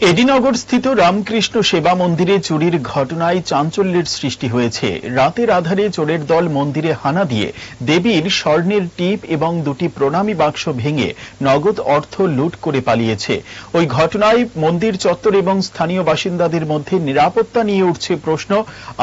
এডিনগর স্থিত রামকৃষ্ণ সেবা মন্দিরে চুরির ঘটনায় চাঞ্চল্যের সৃষ্টি হয়েছে। রাতের আধারে চোরের দল মন্দিরে হানা দিয়ে দেবীর স্বর্ণের টিপ এবং দুটি প্রণামী বাক্স ভেঙে নগদ অর্থ লুট করে পালিয়েছে। ওই ঘটনায় মন্দির চত্বর এবং স্থানীয় বাসিন্দাদের মধ্যে নিরাপত্তা নিয়ে উঠছে প্রশ্ন,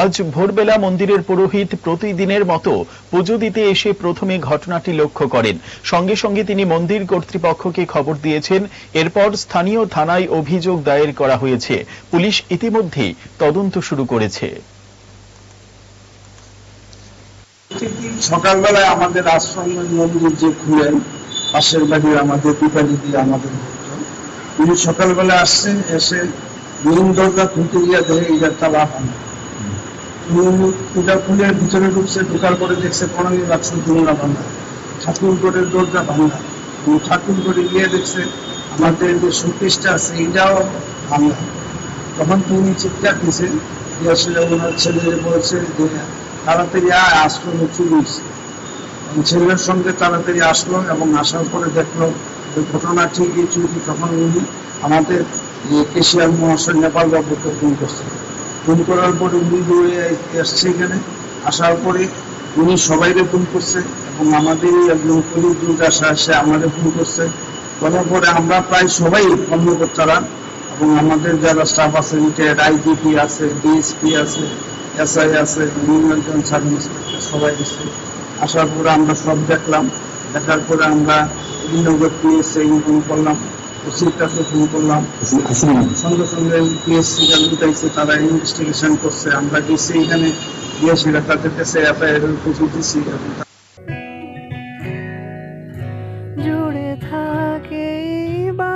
আজ ভোরবেলা মন্দিরের পুরোহিত প্রতিদিনের মতো পুজো দিতে এসে প্রথমে ঘটনাটি লক্ষ্য করেন। সঙ্গে সঙ্গে তিনি মন্দির কর্তৃপক্ষকে খবর দিয়েছেন। এরপর স্থানীয় থানায় অভিযোগ দায়ের করা হয়েছে। পুলিশ ইতিমধ্যেই তদন্ত শুরু করেছে। সকালবেলায় আমাদের আশ্রমের যে খুলেন, পাশের বাড়ির আমাদের দীপালি দিয়ে আমাদের উনি সকালবেলা আসছেন, এসে মেন দরজা খুলতে গিয়ে দেখে এইটা তালা উনি খুলে ভিতরে ঢুকছে, ঢোকার পরে দেখছে প্রণামী বাক্স দুমরা ভাঙা। ঠাকুর ঘরের দরজা ভাঙা। উনি ঠাকুর ঘরে গিয়ে দেখছে আমাদের যে শোকেসটা আছে, এটাও ভাঙা তখন তিনি চিৎকার দিয়েছে যে আসলে ওনার ছেলে বলেছে যে, তাড়াতাড়ি আয় চুরি হয়েছে। এবং ছেলের সঙ্গে তাড়াতাড়ি আসলো এবং আসার পরে দেখল যে ঘটনা ঠিকই চুরি তখন উনি আমাদের কেশিয়ার মহাশয় নেপাল বাবুকে ফোন করছে ফোন করার পরে উনি দৌড়ে এসছে এখানে। আসার পরে উনি সবাইকে ফোন করছে এবং আমাদেরই একজন কলিগ দূর আসা সে আমাদের ফোন করছে। করার পরে আমরা প্রায় সবাই কর্মকর্তারা এবং আমাদের যারা স্টাফ আছে রিটায়ার্ড আইজিপি আছে ডিএসপি আছে এসআই আছে নিউজন সাব ইন্সপেক্টর সবাই এসে আসার পরে আমরা সব দেখলাম। দেখার পরে আমরা শ্রীনগর পিএসসি ইনফর্ম করলাম, ওসির কাছে ফোন করলাম। সঙ্গে সঙ্গে পিএসসি উঠাইছে তারা ইনভেস্টিগেশন করছে। আমরা গেছি এখানে, গিয়ে সেটা তাদের কাছে এফআইআর কপি